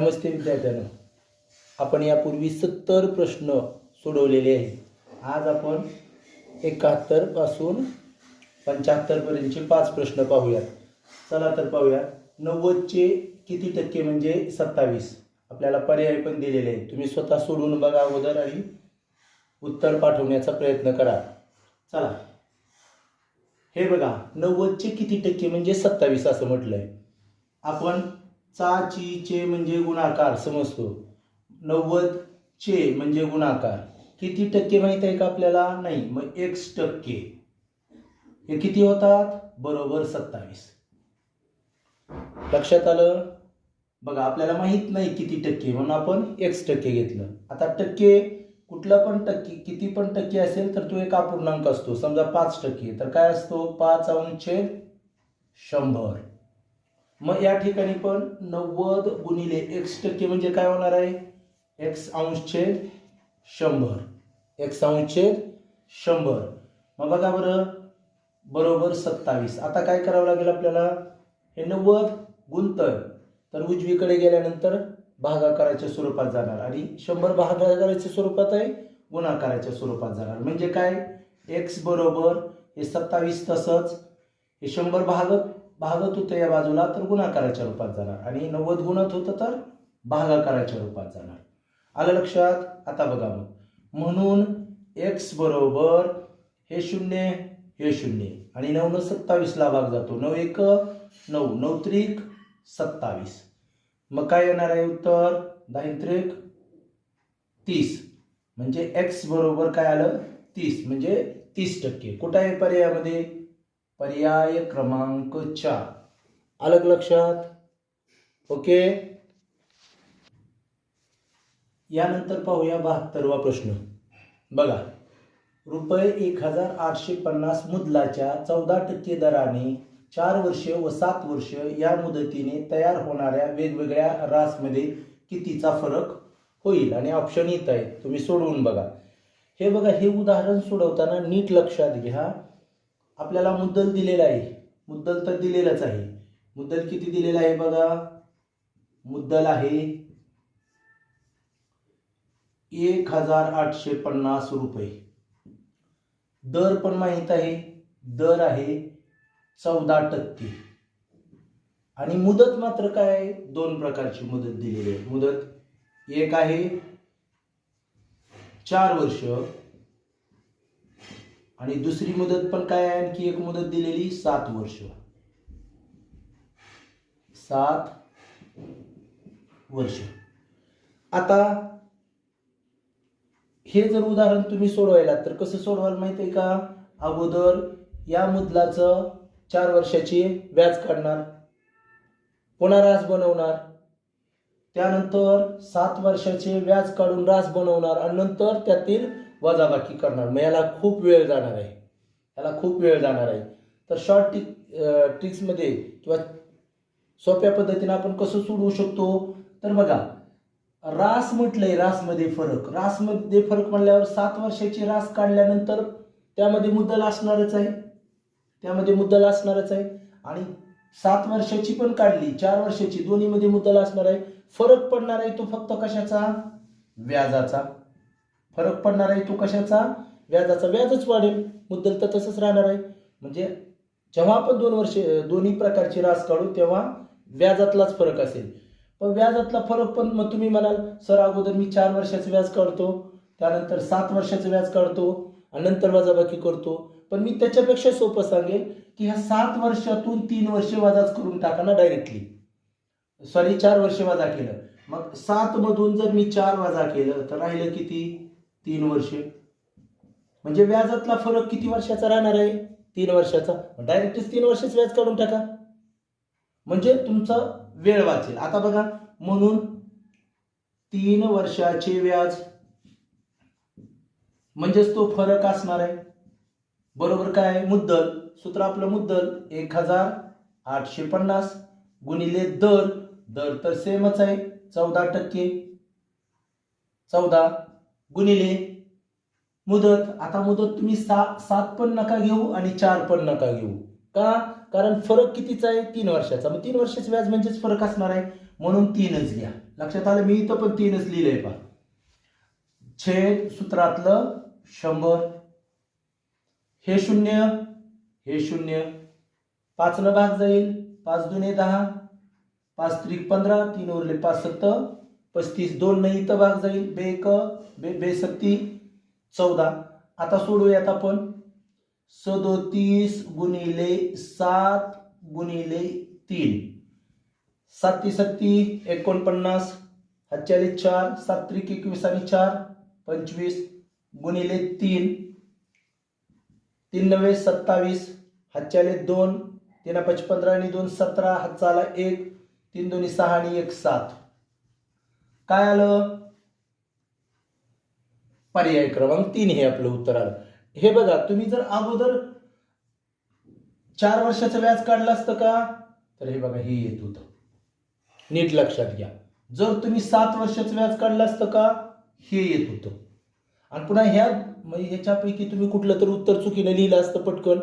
नमस्ते विद्यार्थ्यांनो. आपण यापूर्वी सत्तर प्रश्न सोडवलेले आहेत. आज आपण एकाहत्तरपासून पाच प्रश्न पाहूयात. चला तर पाहूया. नव्वदचे किती टक्के म्हणजे सत्तावीस? आपल्याला पर्याय पण दिलेले आहेत. तुम्ही स्वतः सोडवून बघा अगोदर आणि उत्तर पाठवण्याचा प्रयत्न करा. चला. हे बघा. नव्वदचे किती टक्के म्हणजे सत्तावीस असं म्हटलं आहे आपण चा ची चे म्हणजे गुणाकार समजतो. नव्वद चे म्हणजे गुणाकार. किती टक्के माहीत आहे का आपल्याला? नाही. मग एक्स टक्के. हे किती होतात? बरोबर सत्तावीस. लक्षात आलं? बघा आपल्याला माहीत नाही किती टक्के म्हणून आपण एक्स टक्के घेतलं. आता टक्के कुठला पण टक्के किती पण टक्के असेल तर तो एक अपूर्णांक असतो. समजा पाच टक्के तर काय असतो? पाच अंश शंभर. मग या ठिकाणी पण नव्वद गुणिले एक्स टक्के म्हणजे काय होणार आहे? एक्स अंशचे शंभर. एक्स अंशचे शंभर. मग बघा बरं. बरोबर सत्तावीस. आता काय करावं लागेल आपल्याला? हे नव्वद गुंतन. तर उजवीकडे गेल्यानंतर भागाकाराच्या स्वरूपात जाणार. आणि शंभर भागाकाराच्या स्वरूपात आहे गुणाकाराच्या स्वरूपात जाणार. म्हणजे काय? एक्स बरोबर हे सत्तावीस तसंच हे शंभर भागत भागत होतं या बाजूला तर गुणाकाराच्या रूपात जाणार. आणि नव्वद गुणत होतं तर भागाकाराच्या रूपात जाणार. आलं लक्षात? आता बघा मग. म्हणून एक्स बरोबर हे शून्य हे शून्य. आणि नऊ न सत्तावीसला भाग जातो. नऊ एक नऊ. नऊ त्रिक सत्तावीस. मग काय येणार आहे उत्तर? दहा त्रिक तीस. म्हणजे एक्स बरोबर काय आलं? तीस. म्हणजे तीस टक्के. कुठं आहे पर्यायामध्ये? पर्याय क्रमांक चार. अलग लक्षात. ओके. यानंतर पाहूया बहात्तरवा प्रश्न. बघा. रुपये एक हजार आठशे पन्नास मुदलाच्या चौदा टक्के दराने चार वर्ष व सात वर्ष या मुदतीने तयार होणाऱ्या वेगवेगळ्या रासमध्ये कितीचा फरक होईल? आणि ऑप्शन येत आहे तुम्ही सोडवून बघा. हे बघा हे उदाहरण सोडवताना नीट लक्षात घ्या. आपल्याला मुद्दल दिलेला आहे. मुद्दल तर दिलेलाच आहे. मुद्दल किती दिलेला आहे बघा? मुद्दल आहे एक हजार आठशे पन्नास रुपये. दर पण माहीत आहे. दर आहे चौदा टक्के. आणि मुदत मात्र काय आहे? दोन प्रकारची मुदत दिलेली आहे. मुदत एक आहे चार वर्ष. आणि दुसरी मुदत पण काय आहे? आणखी एक मुदत दिलेली सात वर्ष. सात वर्ष. आता हे जर उदाहरण तुम्ही सोडवायला तर कसं सोडवाल माहिती आहे का? अगोदर या मुदलाचं चार वर्षाची व्याज काढणार पुन्हा रास बनवणार त्यानंतर सात वर्षाचे व्याज काढून रास बनवणार आणि नंतर त्यातील वजाबाकी करणार. मग याला खूप वेळ जाणार आहे. याला खूप वेळ जाणार आहे. तर शॉर्ट टिक ट्रिक्समध्ये किंवा सोप्या पद्धतीनं आपण कसं सोडवू शकतो? तर बघा रास म्हटलंय रासमध्ये फरक. रासमध्ये फरक म्हणल्यावर सात वर्षाची रास काढल्यानंतर त्यामध्ये मुद्दल असणारच आहे. त्यामध्ये मुद्दल असणारच आहे. आणि सात वर्षाची पण काढली चार वर्षाची दोन्हीमध्ये मुद्दल असणार आहे. फरक पडणार आहे तो फक्त कशाचा? व्याजाचा. फरक पडणार आहे तो कशाचा? व्याजाचा. व्याजच वाढेल. मुद्दल तर तसंच राहणार आहे. म्हणजे जेव्हा आपण दोन वर्षे दोन्ही प्रकारची रास काढू तेव्हा व्याजातलाच फरक असेल. पण व्याजातला फरक पण मग तुम्ही म्हणाल सर अगोदर मी चार वर्षाचं व्याज काढतो त्यानंतर सात वर्षाचं व्याज काढतो आणि नंतर वजाबाकी करतो. पण मी त्याच्यापेक्षा सोपं सांगेल की ह्या सात वर्षातून तीन वर्ष वजाच करून टाका ना डायरेक्टली सॉरी चार वर्ष वजा केलं. मग सात मधून जर मी चार वजा केलं तर राहिलं किती? तीन वर्ष. म्हणजे व्याजातला फरक किती वर्षाचा राहणार आहे? तीन वर्षाचा. डायरेक्टच तीन वर्षच व्याज काढून टाका. म्हणजे तुमचा वेळ वाचेल. आता बघा म्हणून तीन वर्षाचे व्याज म्हणजेच तो फरक असणार आहे. बरोबर काय आहे? मुद्दल. सूत्र आपलं मुद्दल. एक हजार आठशे पन्नास गुणिले दर. दर तर सेमच आहे. चौदा टक्के. चौदा. गुणिले मुदत. आता मुदत तुम्ही सा सात पण नका घेऊ आणि चार पण नका घेऊ. का? कारण फरक कितीचा आहे? तीन वर्षाचा. मग तीन वर्षाचं व्याज म्हणजेच फरक असणार आहे. म्हणून तीनच घ्या. लक्षात आलं? मी इथं पण तीनच लिहिलंय पा छेद सूत्रातलं शंभर. हे शून्य. हे शून्य. पाचनं भाग जाईल. पाच दुने दहा. पाच त्रिक पंधरा. तीन उरले पाच सत्तर पस्तीस दोन नाही इथं भाग जाईल. बे एक बे बेसत्ती चौदा. आता सोडूयात आपण. सदोतीस गुणिले सात गुणिले तीन. साती सत्ती एकोणपन्नास. हत्यालीस चार सात त्रिक एकवीस आणि चार. पंचवीस गुणिले तीन. तीन नव्हे सत्तावीस. हत्यालीस दोन तीन पाच पंधरा आणि दोन सतरा. हातचाला एक तीन दोन्ही सहा आणि एक सात. काय आलं? पर्याय क्रमांक तीन हे आपलं उत्तर आलं. हे बघा तुम्ही जर अगोदर चार वर्षाचं व्याज काढलं असतं का? तर हे बघा हे येत होतं. नीट लक्षात घ्या. जर तुम्ही सात वर्षाचं व्याज काढलं असतं का? हे येत होतं. आणि पुन्हा ह्या मग ह्याच्यापैकी तुम्ही कुठलं तर उत्तर चुकीनं लिहिलं असतं पटकन.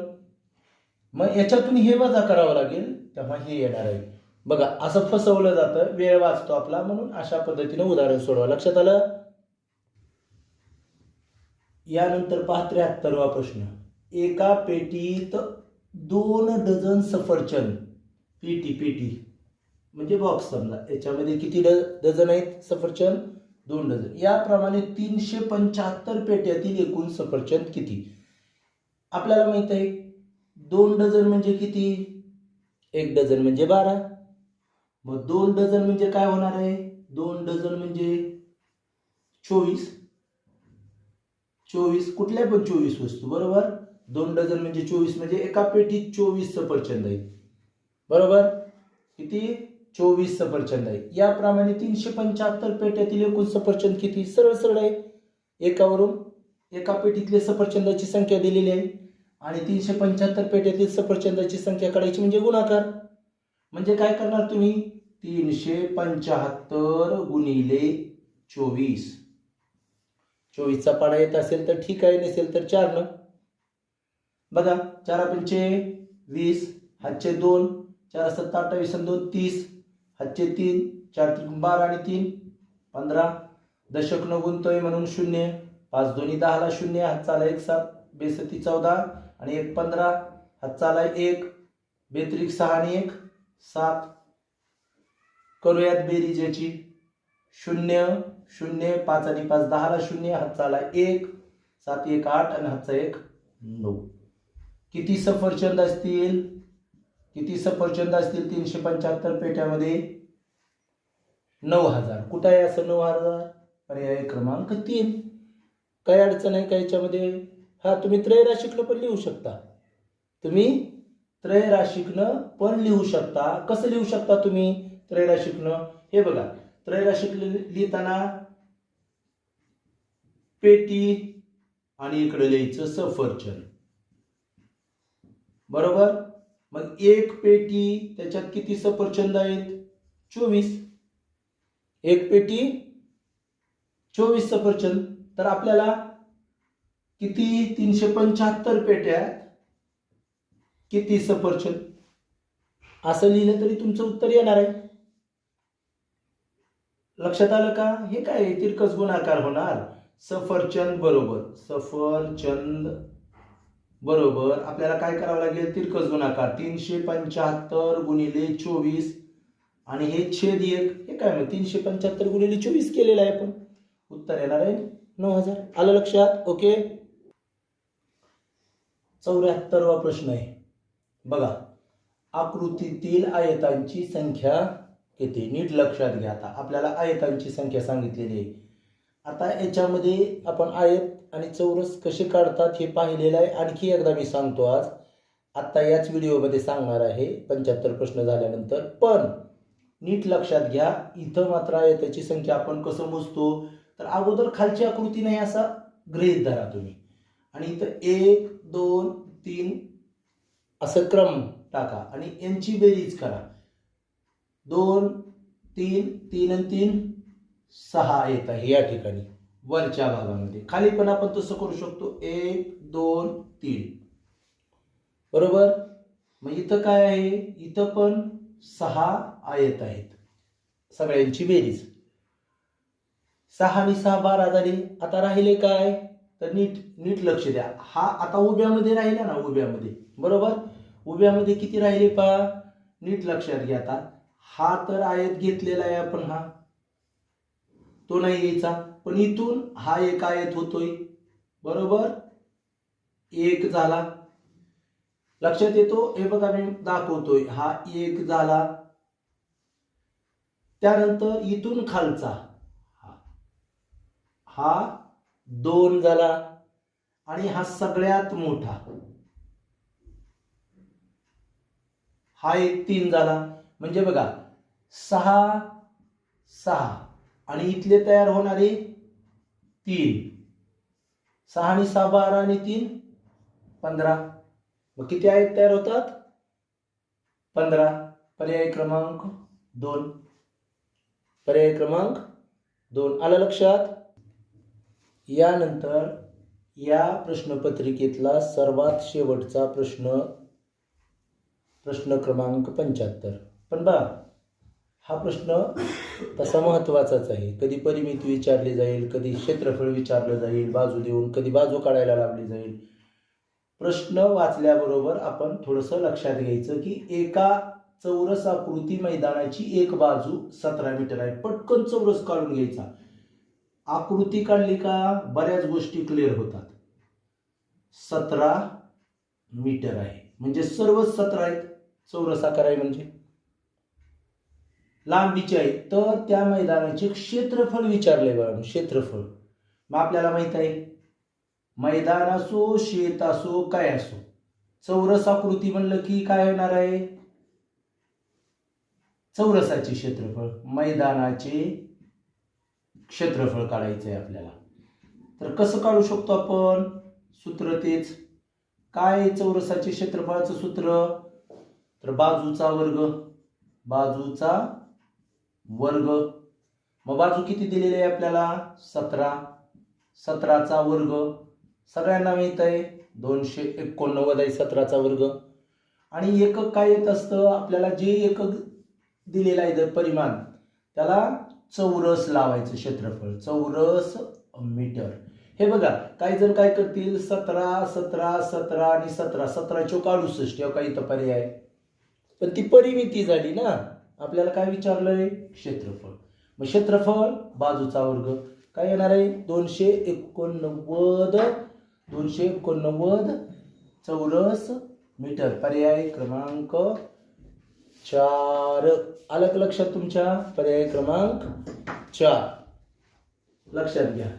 मग याच्यातून हे वजा करावं लागेल तेव्हा हे येणार आहे. बघा असं फसवलं जातं वेळ वाचतो आपला म्हणून अशा पद्धतीनं उदाहरण सोडवा. लक्षात आलं? यानंतर पहा त्र्याहत्तरवा प्रश्न. एका पेटीत दोन डझन सफरचंद. पेटी पेटी. म्हणजे बॉक्स समजा. याच्यामध्ये किती ड डझन आहेत सफरचंद? दोन डझन. याप्रमाणे तीनशे पंच्याहत्तर पेट्यातील एकूण सफरचंद किती? आपल्याला माहीत आहे दोन डझन म्हणजे किती? एक डझन म्हणजे बारा. मग दोन डझन म्हणजे काय होणार आहे? दोन डझन म्हणजे चोवीस. चोवीस कुठल्या पण चोवीस वस्तू बरोबर? दोन डझन म्हणजे चोवीस म्हणजे एका पेटीत चोवीस सफरचंद आहे बरोबर? किती? चोवीस सफरचंद आहे याप्रमाणे तीनशे पंच्याहत्तर पेट्यातील एकूण सफरचंद किती? सरळ सरळ आहे. एकावरून एका पेटीतले सफरचंदाची संख्या दिलेली आहे. आणि तीनशे पंच्याहत्तर पेट्यातील सफरचंदाची संख्या काढायची म्हणजे गुणाकार. म्हणजे काय करणार तुम्ही? तीनशे पंचाहत्तर गुणिले चोवीस. चोवीसचा पाडा येत असेल तर ठीक आहे नसेल तर चार न. बघा चार पंचे वीस हातचे दोन चार सत्ता अठ्ठावीस दोन तीस. हातचे तीन चार त्रिकोण बारा आणि तीन पंधरा. दशक न गुंतोय म्हणून शून्य. पाच दोन्ही दहाला शून्य हातचाला एक सात बेसती चौदा आणि एक पंधरा. हातचाला एक बेत्रिक सहा आणि एक सात. करूयात बेरीज याची शून्य शून्य पाच आणि पाच दहाला शून्य हातचाला एक सात एक आठ आणि हातचा एक नऊ. किती सफरचंद असतील? किती सफरचंद असतील? तीनशे पंच्याहत्तर पेट्यामध्ये नऊ हजार. कुठं आहे असं नऊ हजार? पर्याय क्रमांक तीन. काही अडचण आहे का याच्यामध्ये? हा तुम्ही त्रयराशिकनं पण लिहू शकता. तुम्ही त्रयराशिकनं पण लिहू शकता. कसं लिहू शकता तुम्ही? त्रयराशिकनं हे बघा त्रैराशिक लिहिताना पेटी आणि इकडे लिहायचं सफरचंद. बरोबर? मग एक पेटी त्याच्यात किती सफरचंद आहेत? चोवीस. एक पेटी चोवीस सफरचंद. तर आपल्याला किती? तीनशे पंच्याहत्तर पेट्यात किती सफरचंद? असं लिहिलं तरी तुमचं उत्तर येणार आहे. लक्षात आलं का? हे काय तिरकस गुणाकार होणार? सफरचंद बरोबर. सफरचंद बरोबर. आपल्याला काय करावं लागेल? तिरकस गुणाकार तीनशे पंच्याहत्तर गुणिले चोवीस. आणि हे छेद एक. हे काय मग तीनशे पंच्याहत्तर गुणिले चोवीस केलेलं आहे आपण उत्तर येणार आहे? नऊ हजार. आलं लक्षात? ओके. चौऱ्याहत्तरवा प्रश्न आहे. बघा. आकृतीतील आयतांची संख्या किती नीट लक्षात घ्या आता. आपल्याला आयतांची संख्या सांगितलेली आहे. आता याच्यामध्ये आपण आयत आणि चौरस कसे काढतात हे पाहिलेलं आहे. आणखी एकदा मी सांगतो आज. आत्ता याच व्हिडिओमध्ये सांगणार आहे. पंच्याहत्तर प्रश्न झाल्यानंतर. पण नीट लक्षात घ्या. इथं मात्र आयताची संख्या आपण कसं मोजतो? तर अगोदर खालची आकृती नाही असा? गृहीत धरा तुम्ही. आणि इथं एक दोन तीन असं क्रम टाका आणि यांची बेरीज करा. दोन तीन तीन आणि तीन सहा येत आहे या ठिकाणी वरच्या भागामध्ये. खाली पण आपण तसं करू शकतो एक दोन तीन. बरोबर? मग इथं काय आहे? इथं पण सहा आयत आहेत. सगळ्यांची बेरीज. सहा आणि सहा बारा झाले आता राहिले काय? तर नीट नीट लक्ष द्या. हा आता उभ्यामध्ये राहिला ना उभ्यामध्ये. बरोबर? उभ्यामध्ये किती राहिले पा नीट लक्षात घ्या आता. हा तर आयत घेतलेला आहे आपण हा. तो नाही घ्यायचा पण इथून हा एक आयत होतोय. बरोबर? एक झाला. लक्षात येतो? हे बघा मी दाखवतोय. हा एक झाला. त्यानंतर इथून खालचा. हा- हा दोन झाला. आणि हा सगळ्यात मोठा. हा एक तीन झाला. म्हणजे बघा सहा सहा. आणि इथले तयार होणारे तीन. सहा आणि सहा बारा आणि तीन पंधरा. मग किती आहेत? तयार होतात? पंधरा. पर्याय क्रमांक दोन. पर्याय क्रमांक दोन. आलं लक्षात? यानंतर या प्रश्नपत्रिकेतला सर्वात शेवटचा प्रश्न प्रश्न क्रमांक पंच्याहत्तर. पण बा हा प्रश्न तसा महत्त्वाचाच आहे. कधी परिमिती विचारली जाईल कधी क्षेत्रफळ विचारलं जाईल बाजू देऊन कधी बाजू काढायला लावली जाईल. प्रश्न वाचल्याबरोबर आपण थोडंसं लक्षात घ्यायचं की एका चौरस आकृती मैदानाची एक बाजू सतरा मीटर आहे. पटकन चौरस काढून घ्यायचा. आकृती काढली का बऱ्याच गोष्टी क्लिअर होतात. सतरा मीटर आहे. म्हणजे सर्वच सतरा आहेत. चौरस आकार आहे म्हणजे. लांबीचे आहे. तर त्या मैदानाचे क्षेत्रफळ विचारले बघा क्षेत्रफळ. मग आपल्याला माहीत आहे मैदान असो शेत असो काय असो. चौरस आकृती म्हणलं की काय होणार आहे? चौरसाचे क्षेत्रफळ मैदानाचे क्षेत्रफळ काढायचं आहे आपल्याला. तर कसं काढू शकतो आपण? सूत्र तेच. काय चौरसाचे क्षेत्रफळाचं सूत्र? तर बाजूचा वर्ग. बाजूचा वर्ग. मग बाजू किती दिलेली आहे आपल्याला? सतरा. सतराचा वर्ग. सगळ्यांना मिळत आहे दोनशे एकोणनव्वद आहे सतराचा वर्ग. आणि एकक काय येत असतं? आपल्याला जे एकक दिलेलं आहे जर परिमाण त्याला चौरस लावायचं क्षेत्रफळ चौरस मीटर. हे बघा काही जण काय करतील? सतरा सतरा सतरा आणि सतरा. सतरा चौक अडुसष्ट काही तर पर्याय आहे. पण ती परिमिती झाली ना. आपल्याला काय विचारलंय? क्षेत्रफळ. मग क्षेत्रफळ बाजूचा वर्ग. काय येणार आहे? दोनशे एकोणनव्वद दोनशे एकोणनव्वद चौरस मीटर. पर्याय क्रमांक चार. आलं का लक्षात तुमच्या? पर्याय क्रमांक चार. लक्षात घ्या.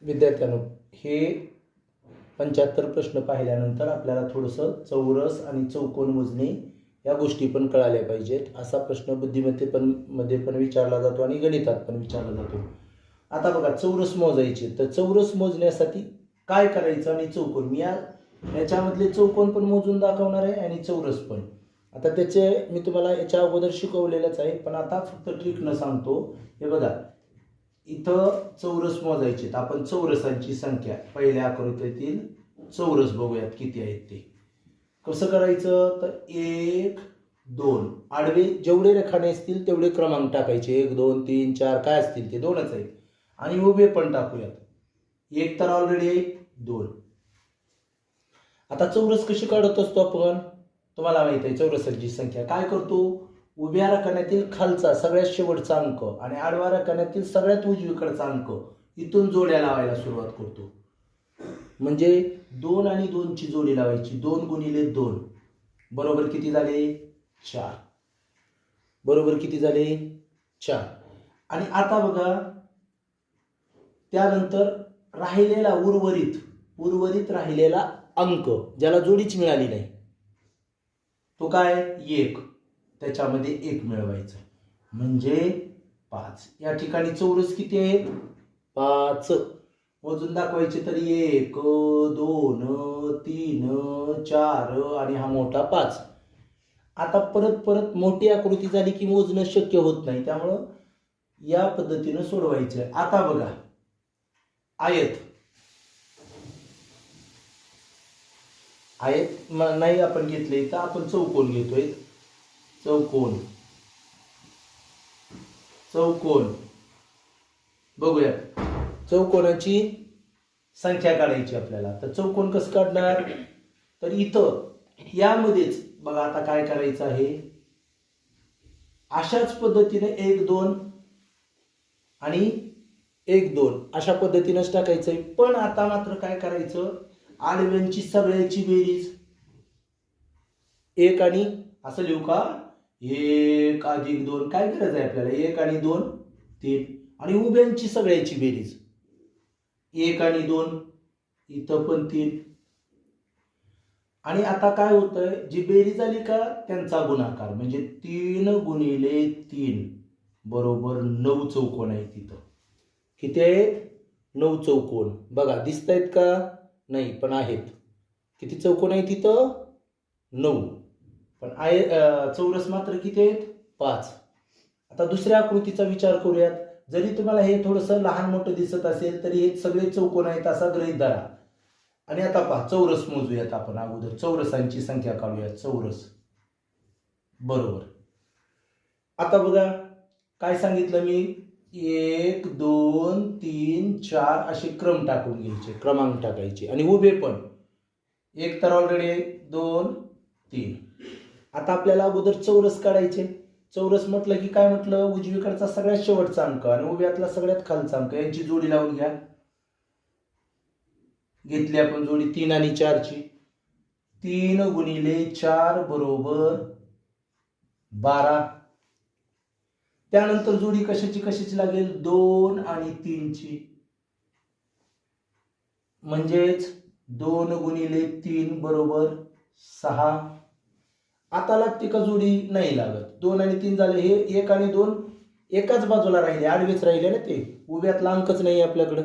विद्यार्थ्यांनो हे पंच्याहत्तर प्रश्न पाहिल्यानंतर आपल्याला थोडंसं चौरस आणि चौकोन मोजणे या गोष्टी पण कळाल्या पाहिजेत. असा प्रश्न बुद्धिमत्ते पण मध्ये पण विचारला जातो आणि गणितात पण विचारला जातो. आता बघा चौरस मोजायचे. तर चौरस मोजण्यासाठी काय करायचं आणि चौकोन? मी या याच्यामधले चौकोन पण मोजून दाखवणार आहे आणि चौरस पण. आता त्याचे मी तुम्हाला याच्या अगोदर शिकवलेलंच आहे पण आता फक्त ट्रिकनं सांगतो. हे बघा इथं चौरस मोजायचे तर आपण चौरसांची संख्या पहिल्या आकृतीतील चौरस बघूयात किती आहेत ते. कसं करायचं? तर एक दोन. आडवे जेवढे रेखाने असतील तेवढे क्रमांक टाकायचे. एक दोन तीन चार काय असतील ते दोनच आहेत. आणि उभे पण टाकूयात. एक तर ऑलरेडी आहे दोन. आता चौरस कशी काढत असतो आपण? तुम्हाला माहीत आहे चौरसांची संख्या. काय करतो? उभ्या रकण्यातील खालचा सगळ्यात शेवटचा अंक आणि आडव्या रकण्यातील सगळ्यात उजवीकडचा अंक इथून जोड्या लावायला सुरुवात करतो. म्हणजे दोन आणि दोनची जोडी लावायची. दोन गुणिले दोन. बरोबर किती झाले? चार. बरोबर किती झाले? चार. आणि आता बघा त्यानंतर राहिलेला उर्वरित उर्वरित राहिलेला अंक ज्याला जोडीच मिळाली नाही तो काय? एक. त्याच्यामध्ये एक मिळवायचं. म्हणजे पाच. या ठिकाणी चौरस किती आहेत? पाच. मोजून दाखवायचे तर एक दोन तीन चार आणि हा मोठा पाच. आता परत परत मोठी आकृती झाली की मोजणं शक्य होत नाही. त्यामुळं या पद्धतीनं सोडवायचं आता बघा. आयत. आयत नाही आपण घेतले तर आपण चौकोन घेतोय. चौकोन. चौकोन. बघूया चौकोनाची संख्या काढायची आपल्याला. तर चौकोन कसं काढणार? तर इथं यामध्येच बघा आता काय करायचं आहे. अशाच पद्धतीने एक दोन आणि एक दोन. अशा पद्धतीनंच टाकायचंय. पण आता मात्र काय करायचं? आडव्यांची सगळ्याची बेरीज. एक आणि असं लिहू का? एक अधिक दोन. काय करायचं आहे आपल्याला? एक आणि दोन तीन. आणि उभ्यांची सगळ्यांची बेरीज. एक आणि दोन इथं पण तीन. आणि आता काय होतंय? जी बेरीज आली का त्यांचा गुणाकार. म्हणजे तीन गुणिले तीन. बरोबर नऊ चौकोन आहे तिथं. किती आहेत नऊ चौकोन. बघा दिसत आहेत का? नाही पण आहेत. किती चौकोन आहे तिथं? नऊ. पण आहे चौरस मात्र किती आहेत? पाच. आता दुसऱ्या आकृतीचा विचार करूयात. जरी तुम्हाला हे थोडंसं लहान मोठं दिसत असेल तरी हे सगळे चौकोन आहेत असा गृहित धरा. आणि आता पहा चौरस मोजूयात आपण अगोदर. चौरसांची संख्या काढूयात. चौरस. बरोबर. आता बघा काय सांगितलं मी? एक दोन तीन चार असे क्रम टाकून घ्यायचे. क्रमांक टाकायचे. आणि उभे पण. एक तर ऑलरेडी दोन तीन. आता आपल्याला अगोदर चौरस काढायचे. चौरस म्हटलं की काय म्हटलं? उजवीकडचा सगळ्यात शेवटचा अंक आणि उभ्यातला सगळ्यात खालचा अंक. यांची जोडी लावून घ्या. घेतली आपण जोडी तीन आणि चारची. तीन गुणिले चार बरोबर बारा. त्यानंतर जोडी कशाची कशाची लागेल? दोन आणि तीनची. म्हणजेच दोन गुणिले तीन बरोबर सहा. आता लागते का जोडी? नाही लागत. दोन आणि तीन झाले हे एक आणि दोन एकाच बाजूला राहिले आडवेच राहिले ना ते. उभ्यातला अंकच नाही आपल्याकडं.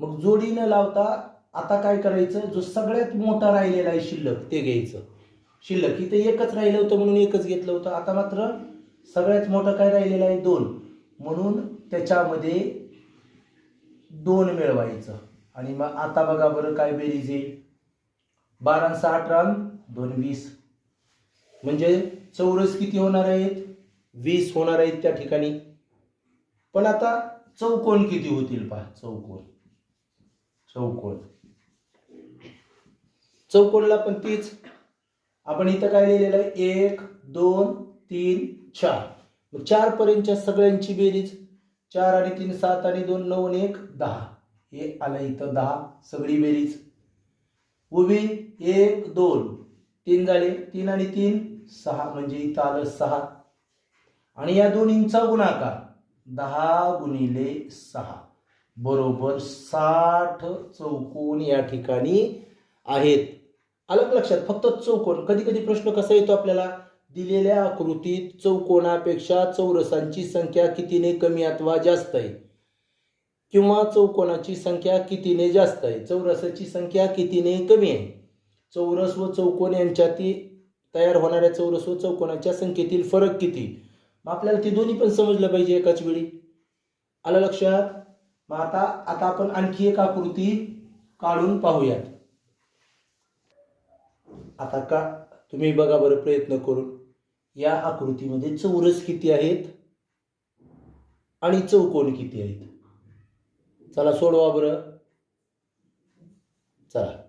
मग जोडी न लावता आता काय करायचं? जो सगळ्यात मोठा राहिलेला आहे शिल्लक ते घ्यायचं. शिल्लक इथे एकच राहिलं होतं म्हणून एकच घेतलं होतं. आता मात्र सगळ्यात मोठं काय राहिलेलं आहे? दोन. म्हणून त्याच्यामध्ये दोन मिळवायचं. आणि मग आता बघा बरं काय बेरीज येईल बारा सहा अठरा दोन वीस. म्हणजे चौरस किती होणार आहेत? वीस होणार आहेत त्या ठिकाणी. पण आता चौकोन किती होतील पहा चौकोन. चौकोन. चौकोनला पण तीच. आपण इथं काय लिहिलेलं आहे? एक दोन तीन चार. मग चार पर्यंतच्या सगळ्यांची बेरीज. चार आणि तीन सात आणि दोन नऊ आणि एक दहा. हे आलं इथं दहा. सगळी बेरीज. उभी एक दोन. तीन झाले तीन आणि तीन सहा म्हणजे इथं आलं सहा. आणि या दोन्हींचा गुणाकार दहा गुणिले सहा. बरोबर साठ चौकोन या ठिकाणी आहेत. आलं लक्षात फक्त चौकोन. कधी कधी प्रश्न कसा येतो आपल्याला? दिलेल्या आकृतीत चौकोनापेक्षा चौरसांची संख्या कितीने कमी अथवा जास्त आहे? किंवा चौकोनाची संख्या कितीने जास्त आहे? चौरसाची संख्या कितीने कमी आहे? चौरस व चौकोन यांच्यातील तयार होणाऱ्या चौरस व चौकोनाच्या संख्येतील फरक किती? मग आपल्याला ते दोन्ही पण समजलं पाहिजे एकाच वेळी. आलं लक्षात? मग आता आता आपण आणखी एक आकृती काढून पाहूयात. आता का? तुम्ही बघा बरं प्रयत्न करून. या आकृतीमध्ये चौरस किती आहेत? आणि चौकोन किती आहेत? चला सोडवा बरं. चला.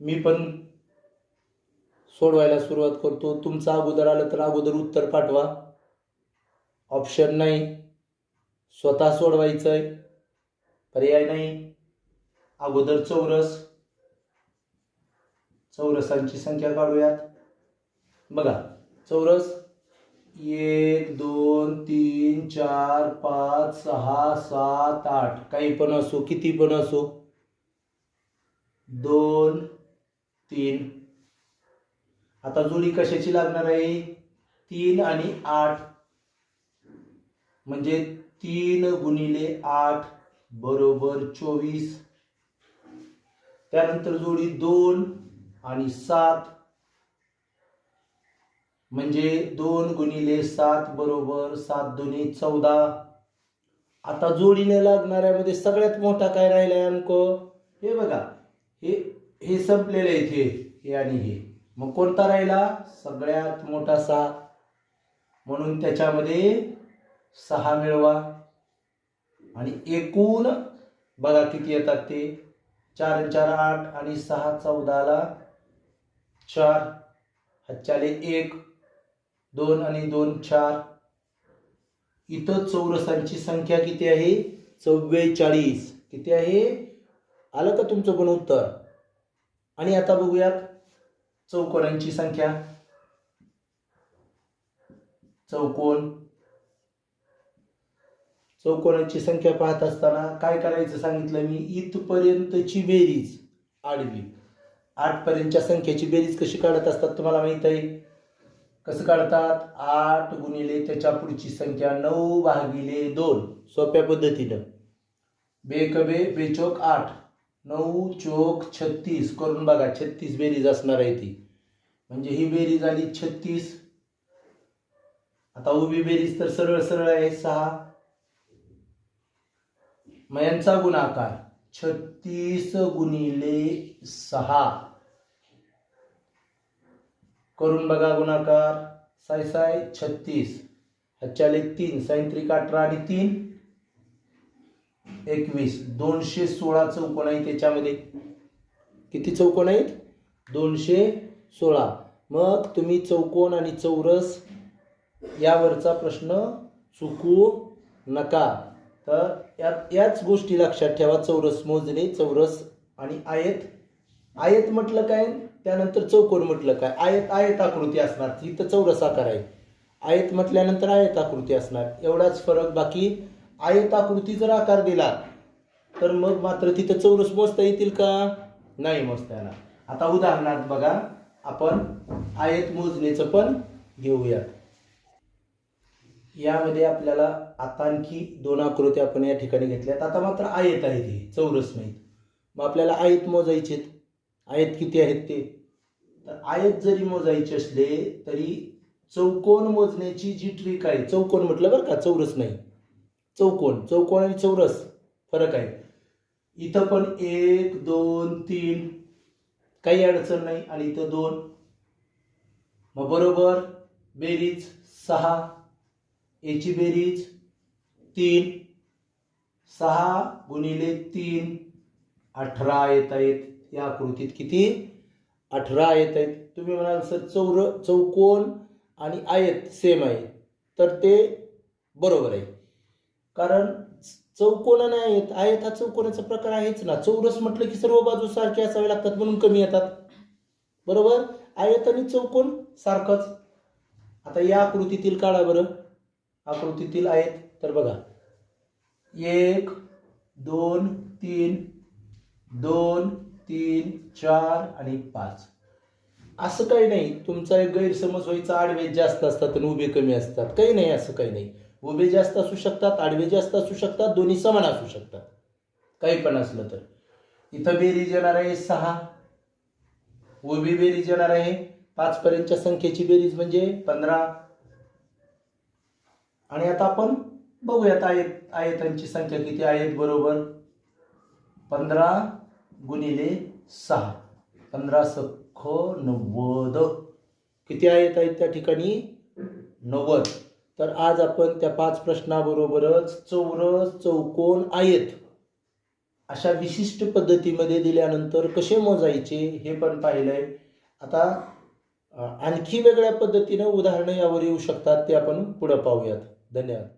मी पण सोडवायला सुरुवात करतो. तुमचं अगोदर आलं तर अगोदर उत्तर पाठवा. ऑप्शन नाही. स्वतः सोडवायचं आहे पर्याय नाही. अगोदर चौरस. चौरसांची संख्या काढूयात. बघा चौरस. एक दोन तीन चार पाच सहा सात आठ. काही पण असो किती पण असो. दोन तीन. आता जोडी कशाची लागणार आहे? तीन आणि आठ. म्हणजे तीन गुणिले आठ बरोबर चोवीस. त्यानंतर जोडी दोन आणि सात. म्हणजे दोन गुणिले सात बरोबर सात दोन्ही चौदा. आता जोडीने लागणाऱ्यामध्ये सगळ्यात मोठा काय राहिलाय अंक? हे बघा. हे हे संपलेलं आहे हे हे आणि हे. मग कोणता राहिला? सगळ्यात मोठा सहा म्हणून त्याच्यामध्ये सहा मिळवा. आणि एकूण बघा किती येतात ते. चार चार आठ आणि सहा चौदाला चार. हच्चाले एक. दोन आणि दोन चार. इथं चौरसांची संख्या किती आहे? चव्वेचाळीस. किती आहे? आलं का तुमचं पण उत्तर? आणि आता बघूयात. चौकोनांची संख्या. चौकोन. चौकोनांची संख्या पाहत असताना काय करायचं सांगितलं मी? इथपर्यंतची बेरीज आडवी. आठपर्यंतच्या संख्येची बेरीज कशी काढत असतात तुम्हाला माहीत आहे? कसं काढतात? आठ गुणिले त्याच्या पुढची संख्या नऊ भागिले दोन. सोप्या पद्धतीनं. बेकबे बेचोक आठ. नऊ चोक छत्तीस. करून बघा छत्तीस बेरीज असणार आहे ती. म्हणजे ही बेरीज आली छत्तीस. आता उभी बेरीज तर सरळ सरळ आहे सहा. मग यांचा गुणाकार छत्तीस गुणिले सहा. करून बघा गुणाकार. साय साय छत्तीस. ह्याच्याले तीन सायंत्रिक अठरा आणि तीन. एकवीस. दोनशे सोळा चौकोन आहे त्याच्यामध्ये किती चौकोन आहेत? दोनशे सोळा. मग तुम्ही चौकोन आणि चौरस यावरचा प्रश्न चुकू नका. तर यात याच गोष्टी लक्षात ठेवा. चौरस मोजणे चौरस आणि आयत. आयत म्हटलं काय? त्यानंतर चौकोन म्हटलं काय? आयत आयत आकृती असणार. ही तर चौरस आकार आहे. आयत म्हटल्यानंतर आयत आकृती असणार. एवढाच फरक. बाकी आयत आकृती जर आकार दिला तर मग मात्र तिथं चौरस मोजता येतील का? नाही मोजता येणार. आता उदाहरणार्थ बघा आपण आयत मोजणीचं पण घेऊया यामध्ये आपल्याला आता आणखी दोन आकृती आपण या ठिकाणी घेतल्यात. आता मात्र आयत आहेत हे चौरस नाहीत. मग आपल्याला आयत मोजायचे आयत किती आहेत ते? तर आयत जरी मोजायचे असले तरी चौकोन मोजण्याची जी ट्रिक आहे चौकोन म्हटलं बरं का चौरस नाही. चौकोन चौकोन आणि चौरस फरक आहे. इथं पण एक दोन तीन काही अडचण नाही. आणि इथं दोन. मग बरोबर बेरीज सहा याची बेरीज तीन. सहा गुणिले तीन अठरा येत आहेत. या आकृतीत किती? अठरा येत आहेत. तुम्ही म्हणाल सर चौर चौकोन आणि आयत सेम आहे. तर ते बरोबर आहे. कारण चौकोन नाही आहेत. आयत हा चौकोनाचा प्रकार आहेच ना. चौरस म्हटलं की सर्व बाजू सारखे असावे लागतात म्हणून कमी येतात. बरोबर? आयत आणि चौकोन सारखंच. आता या आकृतीतील काढा बरं. आकृतीतील आहेत तर बघा. एक दोन तीन दोन तीन चार आणि पाच. असं काही नाही. तुमचा एक गैरसमज व्हायचा आडवे जास्त असतात आणि उभे कमी असतात. काही नाही असं काही नाही. उभे जास्त असू शकतात आडवे जास्त असू शकतात दोन्ही समान असू शकतात. काही पण असलं तर. इथं बेरीज येणार आहे सहा. उभी बेरीज येणार आहे पाच पर्यंतच्या संख्येची बेरीज म्हणजे पंधरा. आणि आता आपण बघूयात आयत आयतांची संख्या किती आहेत बरोबर? पंधरा गुणिले सहा. पंधरा सख नव्वद. किती आयत आहेत त्या ठिकाणी? नव्वद. तर आज आपण त्या पाच प्रश्नाबरोबरच चौरस चौकोन आयत अशा विशिष्ट पद्धतीमध्ये दिल्यानंतर कसे मोजायचे हे पण पाहिलंय. आता आणखी वेगळ्या पद्धतीनं उदाहरणं यावर येऊ शकतात ते आपण पुढं पाहूयात. धन्यवाद.